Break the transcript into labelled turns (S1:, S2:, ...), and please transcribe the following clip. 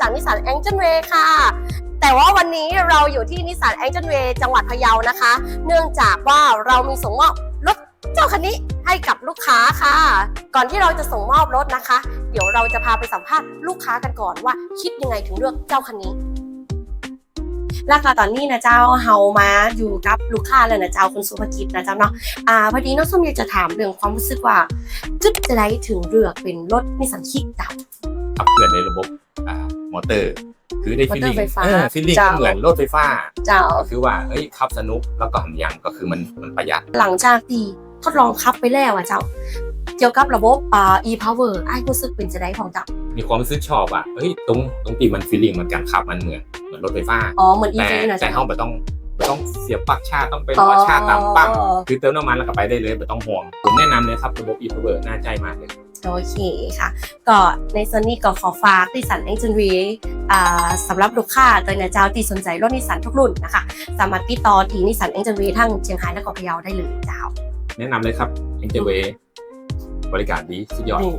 S1: จากนิสสันแองเลยค่ะ แต่ว่าวันนี้เราอยู่ที่นิสสันแองเจิลเวย์จังหวัดพะเยานะคะ เนื่องจากว่าเรามีส่งมอบรถเจ้าคันนี้ให้กับลูกค้าค่ะ ก่อนที่เราจะส่งมอบรถนะคะ เดี๋ยวเราจะพาไปสัมภาษณ์ลูกค้ากันก่อนว่า คิดยังไงถึงเลือกเจ้าคันนี้ราคาตอนนี้นะเจ้าเฮามาอยู่กับลูกค้าเลยนะเจ้าคุณสุภกิจนะเจ้าเนาะอ่าพอดีน้องส้มอยากจะถามเรื่องความรู้สึกว่าจุดจะได้ถึงเลือกเป็นรถนิสสันคิกดับ
S2: ขับเคลื่อนในระบบอ่ามอเตอร์ คือได้
S1: มอ
S2: ฟีล
S1: เตอร์
S2: ลิ่ง
S1: ไฟฟ้า
S2: เออฟีลลิ่ง
S1: เจ้า
S2: ก็เหมือนรถไฟฟ้า
S1: เจ้า
S2: ก็คือว่าเอ้ยขับสนุกแล้วก็หำยังก็คือมันมันประหยัด
S1: หลังจากที่ทดลองขับไปแล้วอะเจ้า เกี่ยวกับระบบอ่า e-power ไอ้ายรู้สึกเป็นจะได้ของเจ้า
S2: มีความรู้สึกชอบอะเฮ้ยตรงตรงที่มันฟีลลิ่งมันการขับมันเหมือนเหมือนรถไฟฟ้า
S1: อ๋อเหมือน
S2: แต่
S1: EV นะ
S2: แต่
S1: เจ้า
S2: ห้องไม่ต้องไม่ต้องเสียบปลั๊กชาร์จต้องไปรอชาร์จตามปั๊มคือเติมน้ำมันแล้วก็ไปได้เลยไม่ต้องห่วงผมแนะนำเลยครับระบบ e-power น่าใจมากเลย
S1: โอเคค่ะ ก็ในส่วนนี้ก็ขอฝากดิสันเอ็งจินวีอ่าสำหรับลูกค้าตัวนะเจ้าที่สนใจรถนิสสันทุกรุ่นนะคะ สามารถติดต่อที่นิสสันเอ็งจินวีทั้งเชียงรายและก็พะเยาได้เลยเจ้า
S2: แนะนำเลยครับ e n j o y บริการดีสุดยอด
S1: นี่